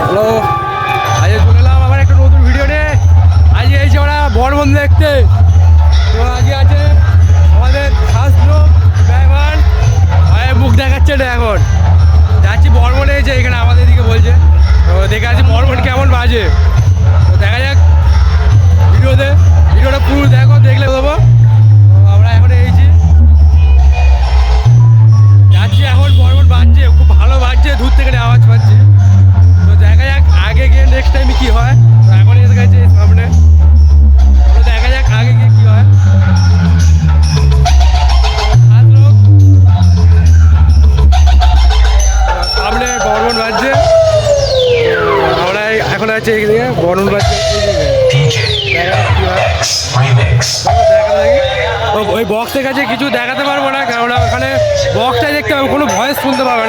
Hello. আজকে চলে এলাম আবার একটা নতুন ভিডিও নিয়ে। আজকে এসে ওরা বর্মন দেখতে। তো আজকে আছে আমাদের লোক ড্রাইভার ভাই মুখ দেখাচ্ছে না এখন যাচ্ছি বর্মনে এসে এখানে আমাদের দিকে বলছে। তো দেখে আছি বর্মন কেমন বাজে। এই-। দেখা দেখি। ও- ওই বক্সের কাছে কিছু দেখাতে পারব না কারণ ওখানে বক্সটাই দেখতে পাবো কোনো ভয়েস শুনতে পাবে